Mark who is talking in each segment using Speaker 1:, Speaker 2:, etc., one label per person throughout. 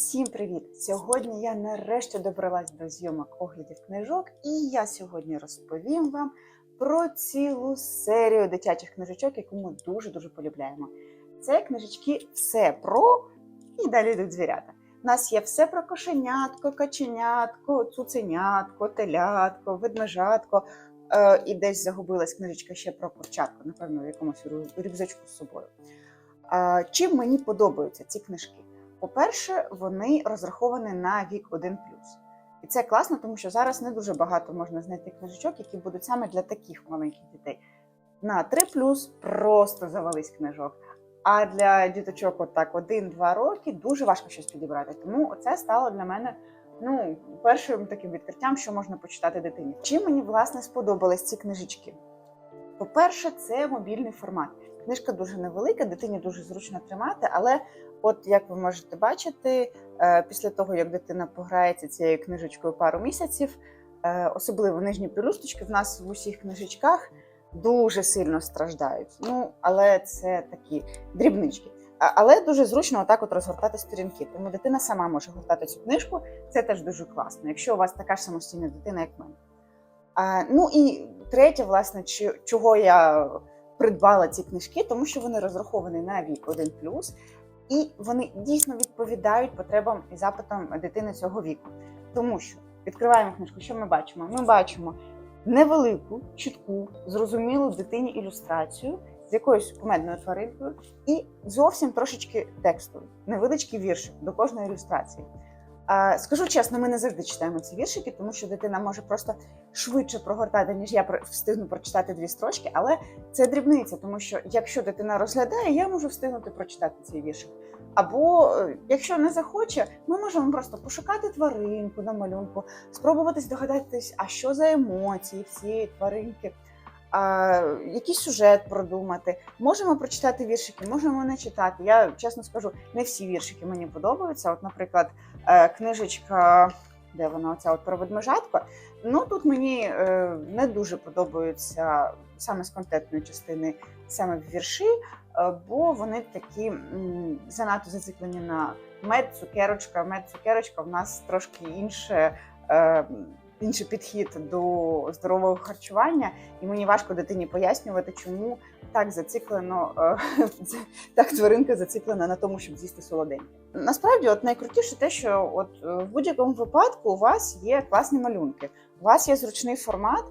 Speaker 1: Всім привіт! Сьогодні я нарешті добралась до зйомок оглядів книжок, і я сьогодні розповім вам про цілу серію дитячих книжечок, яку ми дуже-дуже полюбляємо. Це книжечки все про і далі йдуть звірята. У нас є все про кошенятко, каченятко, цуценятко, телятко, ведмежатко. Е, і десь загубилась книжечка ще про курчатку, напевно, в якомусь рю- рюкзачку з собою. Е, чим мені подобаються ці книжки? По-перше, вони розраховані на вік 1 І це класно, тому що зараз не дуже багато можна знайти книжечок, які будуть саме для таких маленьких дітей. На 3 просто завались книжок. А для діточок, отак 1-2 роки, дуже важко щось підібрати. Тому це стало для мене ну, першим таким відкриттям, що можна почитати дитині. Чим мені власне сподобались ці книжечки? По-перше, це мобільний формат. Книжка дуже невелика, дитині дуже зручно тримати, але От як ви можете бачити, е, після того як дитина пограється цією книжечкою пару місяців, е, особливо нижні пелюсточки в нас в усіх книжечках дуже сильно страждають. Ну, але це такі дрібнички. Але дуже зручно отак от розгортати сторінки. Тому дитина сама може гортати цю книжку. Це теж дуже класно, якщо у вас така ж самостійна дитина, як мене. Ну і третє, власне, чого я придбала ці книжки, тому що вони розраховані на вік 1+, і вони дійсно відповідають потребам і запитам дитини цього віку. Тому що відкриваємо книжку, що ми бачимо? Ми бачимо невелику, чітку, зрозумілу дитині ілюстрацію з якоюсь кумедною тваринкою, і зовсім трошечки тексту, невеличкий віршик до кожної ілюстрації. Скажу чесно, ми не завжди читаємо ці віршики, тому що дитина може просто швидше прогортати, ніж я встигну прочитати дві строчки, але це дрібниця, тому що якщо дитина розглядає, я можу встигнути прочитати цей віршик. Або е, якщо не захоче, ми можемо просто пошукати тваринку на малюнку, спробувати здогадатись, а що за емоції в цієї тваринки, а, який сюжет продумати. Можемо прочитати віршики, можемо не читати. Я чесно скажу, не всі віршики мені подобаються. От, наприклад, е, книжечка, де вона оця от про ведмежатко. Ну тут мені е, не дуже подобаються саме з контентної частини саме вірші, е, бо вони такі занадто зациклені на мед, цукерочка. Мед, цукерочка в нас трошки інше. Інший підхід до здорового харчування, і мені важко дитині пояснювати, чому так зациклено е, так тваринка зациклена на тому, щоб з'їсти солоденьке. Насправді, от найкрутіше те, що от е, в будь-якому випадку у вас є класні малюнки, у вас є зручний формат,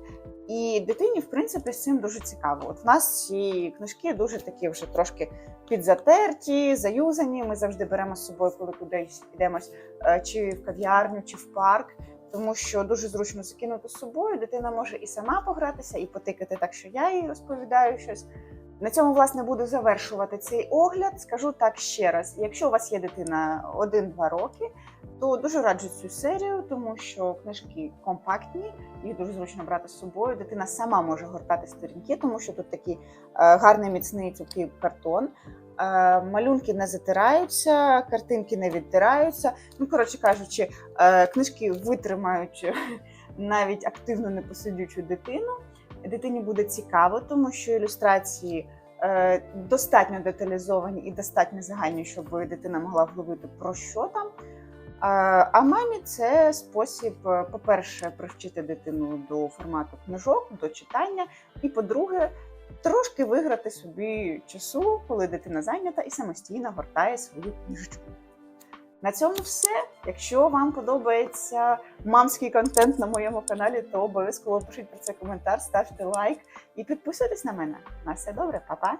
Speaker 1: і дитині, в принципі, з цим дуже цікаво. От в нас ці книжки дуже такі вже трошки підзатерті, заюзані. Ми завжди беремо з собою, коли кудись йдемось, е, чи в кав'ярню, чи в парк. Тому що дуже зручно закинути з собою, дитина може і сама погратися, і потикати так, що я їй розповідаю щось. На цьому, власне, буду завершувати цей огляд. Скажу так ще раз: якщо у вас є дитина 1-2 роки, то дуже раджу цю серію, тому що книжки компактні, їх дуже зручно брати з собою. Дитина сама може гортати сторінки, тому що тут такий е, гарний міцний цупкий картон. Е, малюнки не затираються, картинки не відтираються. Ну, коротше кажучи, е, книжки витримають навіть активно непосидючу дитину. Дитині буде цікаво, тому що ілюстрації е, достатньо деталізовані і достатньо загальні, щоб дитина могла вловити про що там. А мамі це спосіб, по-перше, привчити дитину до формату книжок, до читання, і по-друге, трошки виграти собі часу, коли дитина зайнята і самостійно гортає свою книжечку. На цьому все. Якщо вам подобається мамський контент на моєму каналі, то обов'язково пишіть про це коментар, ставте лайк і підписуйтесь на мене. На все добре, па-па!